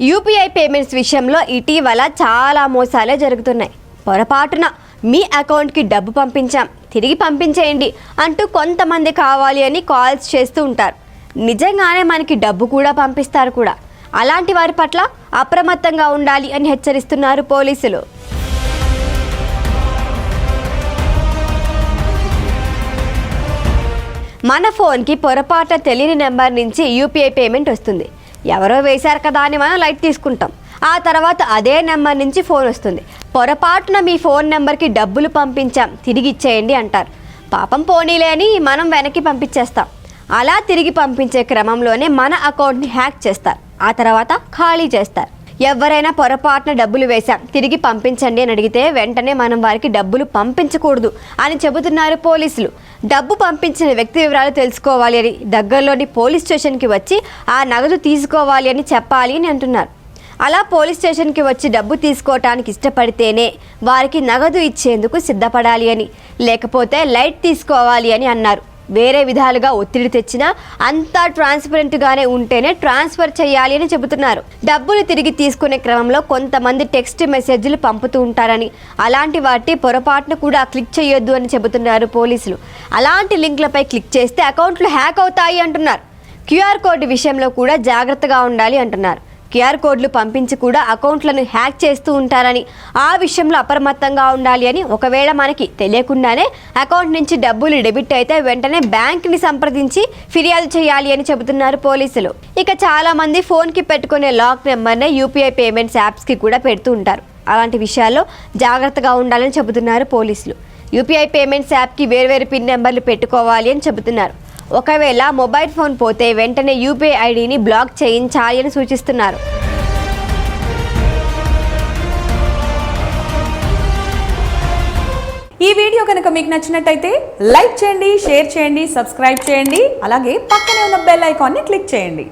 UPI payments విషయంలో ఇటీవల చాలా మోసాలే జరుగుతున్నాయి. పొరపాటున మీ అకౌంట్కి డబ్బు పంపించాం. తిరిగి పంపించేయండి అంటూ కొంతమంది కావాలి అని కాల్స్ చేస్తూ ఉంటారు. నిజంగానే మనకి డబ్బు కూడా పంపిస్తారు కూడా. అలాంటి వారి పట్ల అప్రమత్తంగా ఉండాలి అని హెచ్చరిస్తున్నారు పోలీసులు. మన ఫోన్కి పొరపాటున తెలియని నెంబర్ నుంచి యూపీఐ పేమెంట్ వస్తుంది. ఎవరో వేశారు కదా అని మనం లైట్ తీసుకుంటాం. ఆ తర్వాత అదే నెంబర్ నుంచి ఫోన్ వస్తుంది. పొరపాటున మీ ఫోన్ నెంబర్కి డబ్బులు పంపించాం తిరిగి ఇచ్చేయండి అంటారు. పాపం పోనీలే అని మనం వెనక్కి పంపించేస్తాం. అలా తిరిగి పంపించే క్రమంలోనే మన అకౌంట్ని హ్యాక్ చేస్తారు. ఆ తర్వాత ఖాళీ చేస్తారు. ఎవరైనా పొరపాటున డబ్బులు వేశాం తిరిగి పంపించండి అని అడిగితే వెంటనే మనం వారికి డబ్బులు పంపించకూడదు అని చెబుతున్నారు పోలీసులు. డబ్బు పంపించిన వ్యక్తి వివరాలు తెలుసుకోవాలి అని దగ్గరలోని పోలీస్ స్టేషన్కి వచ్చి ఆ నగదు తీసుకోవాలి అని చెప్పాలి అని అంటున్నారు. అలా పోలీస్ స్టేషన్కి వచ్చి డబ్బు తీసుకోవటానికి ఇష్టపడితేనే వారికి నగదు ఇచ్చేందుకు సిద్ధపడాలి అని లేకపోతే లైట్ తీసుకోవాలి అని అన్నారు. వేరే విధాలుగా ఒత్తిడి తెచ్చినా అంతా ట్రాన్స్పరెంట్గానే ఉంటేనే ట్రాన్స్ఫర్ చేయాలి అని చెబుతున్నారు. డబ్బులు తిరిగి తీసుకునే క్రమంలో కొంతమంది టెక్స్ట్ మెసేజ్లు పంపుతూ ఉంటారని అలాంటి వాటి పొరపాటును కూడా క్లిక్ చేయొద్దు అని చెబుతున్నారు పోలీసులు. అలాంటి లింక్లపై క్లిక్ చేస్తే అకౌంట్లు హ్యాక్ అవుతాయి అంటున్నారు. క్యూఆర్ కోడ్ విషయంలో కూడా జాగ్రత్తగా ఉండాలి అంటున్నారు. క్యూఆర్ కోడ్లు పంపించి కూడా అకౌంట్లను హ్యాక్ చేస్తూ ఉంటారని ఆ విషయంలో అప్రమత్తంగా ఉండాలి అని ఒకవేళ మనకి తెలియకుండానే అకౌంట్ నుంచి డబ్బులు డెబిట్ అయితే వెంటనే బ్యాంక్ని సంప్రదించి ఫిర్యాదు చేయాలి అని చెబుతున్నారు పోలీసులు. ఇక చాలా మంది ఫోన్కి పెట్టుకునే లాక్ నెంబర్నే యూపీఐ పేమెంట్స్ యాప్స్కి కూడా పెడుతూ ఉంటారు. అలాంటి విషయాల్లో జాగ్రత్తగా ఉండాలని చెబుతున్నారు పోలీసులు. యూపీఐ పేమెంట్స్ యాప్కి వేర్వేరు పిన్ నెంబర్లు పెట్టుకోవాలి అని చెబుతున్నారు. ఒకవేళ మొబైల్ ఫోన్ పోతే వెంటనే యూపీఐ ఐడిని బ్లాక్ చేయించాలి అని సూచిస్తున్నారు. ఈ వీడియో కనుక మీకు నచ్చినట్టయితే లైక్ చేయండి షేర్ చేయండి సబ్స్క్రైబ్ చేయండి అలాగే పక్కనే ఉన్న బెల్ ఐకాన్ని క్లిక్ చేయండి.